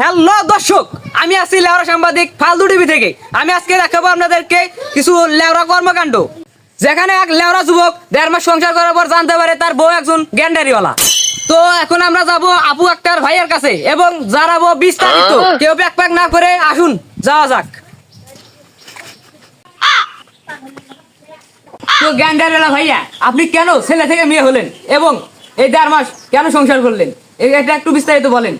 Hello দর্শক, আমি আছি লেওরা সাংবাদিক ফালতু টিভি থেকে। আমি আজকে দেখাবো আপনাদেরকে কিছু লেওরা কর্মকাণ্ড। যেখানে এক লেওরা যুবক দেড় মাস সংসার করার পর জানতে পারে তার বউ একজন গ্যান্ডারিওয়ালা। তো এখন আমরা যাব আপু আক্তার ভাইয়ের কাছে এবং জানাব বিস্তারিত। কেউ প্যাক প্যাক না করে আসুন, যাওয়া যাক। তো গ্যান্ডারিওয়ালা ভাইয়া, আপনি কেন ছেলে থেকে মেয়ে হলেন এবং এই দেড় মাস কেন সংসার করলেন? এটা একটু বিস্তারিত বলেন।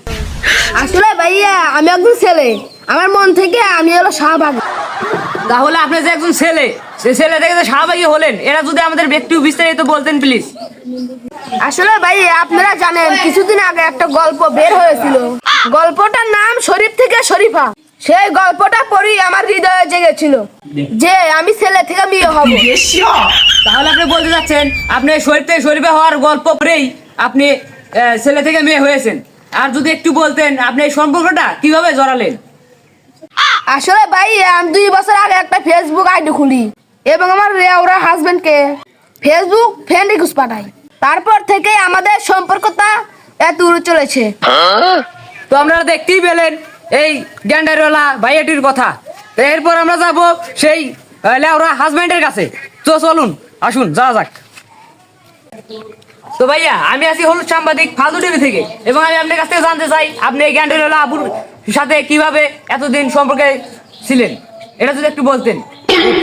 আসলে ভাইয়া আমি একজন ছেলে। আমার মন থেকে আমি হলো শাহবাগ। তাহলে আপনি যে একজন ছেলে সে ছেলে থেকে যে স্বাভাবিক হলেন এরা যদি আমাদের ব্যক্তি বিস্তারিত বলতেন প্লিজ আসলে ভাই আপনারা জানেন কিছুদিন আগে একটা গল্প বের হয়েছিল। গল্পটার নাম শরীফ থেকে শরীফা। সেই গল্পটা পড়ি আমার হৃদয়ে জেগেছিল যে আমি ছেলে থেকে বিয়ে হব। তাহলে আপনি বলতে চাচ্ছেন আপনি শরীফ থেকে শরীফা হওয়ার গল্প পড়েই আপনি ছেলে থেকে মেয়ে হয়েছেন। আর যদি একটু বলতেন আপনি এই সম্পর্কটা কীভাবে জড়ালেন? আসলে ভাই আমি দুই বছর আগে একটা ফেসবুক আইডি খুলি এবং আমার রেওরা হাজবেন্ডকে ফেসবুক ফ্রেন্ড রিকোয়েস্ট পাঠাই। তারপর থেকে আমাদের সম্পর্কটা এত দূরে চলেছে। তো আপনারা দেখতেই পেলেন এই গ্যান্ডারওয়ালা ভাইয়াটির কথা। তো এরপর আমরা যাব সেই লেওরা হাজব্যান্ডের কাছে। তো চলুন আসুন যাওয়া যাক। তো ভাইয়া আমি আছি হলুদ সাংবাদিক ফালতু টিভি থেকে এবং আমি আপনার কাছ থেকে জানতে চাই আপনি এই গ্যান্ডারওয়ালা আবুর সাথে কীভাবে এতদিন সম্পর্কে ছিলেন? এটা যদি একটু বলতেন।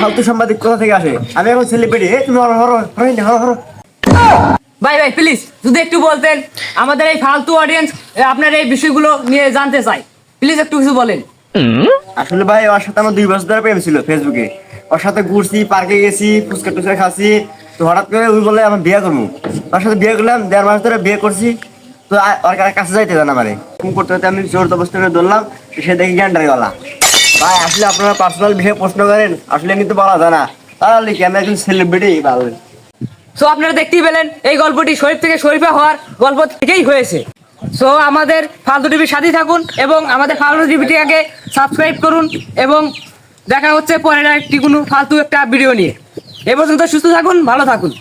ফালতু সাংবাদিক কোথা থেকে আসে? আমি এখন সেলিব্রিটি তুমি হরো হরো হরো হরো ভাই ভাই প্লিজ যদি একটু বলতেন আমাদের এই ফালতু অডিয়েন্স আপনার এই বিষয়গুলো নিয়ে জানতে চাই। প্লিজ একটু কিছু বলেন। আসলে ভাই ওর সাথে আমার দুই বছর ধরে প্রেম ছিল ফেসবুকে ওর সাথে ঘুরছি পার্কে গেছি ফুচকা টুচকা খাচ্ছি। তো হঠাৎ করে ওই বলে আমি বিয়ে করব। ওর সাথে বিয়ে করলাম, দেড় মাস ধরে বিয়ে করছি। তো ওর কাছে যাইতে দেন আমারে? ফোন করতে করতে আমি জোর জবস্তি করে ধরলাম সে দেখি গ্যান্ডারিওয়ালা। ভাই, আসলে আপনারা পার্সোনাল বিষয়ে প্রশ্ন করেন, আসলে কিন্তু বলা যায় না। তাহলে কি আমি একজন সেলিব্রিটি ভালো সো আপনারা দেখতেই পেলেন, এই গল্পটি শরীফ থেকে শরীফা হওয়ার গল্প থেকেই হয়েছে। সো আমাদের ফালতু টিভির সাথেই থাকুন এবং আমাদের ফালতু টিভিটাকে সাবস্ক্রাইব করুন এবং দেখা হচ্ছে পরের একটি কোনো ফালতু একটা ভিডিও নিয়ে। এ পর্যন্ত সুস্থ থাকুন, ভালো থাকুন।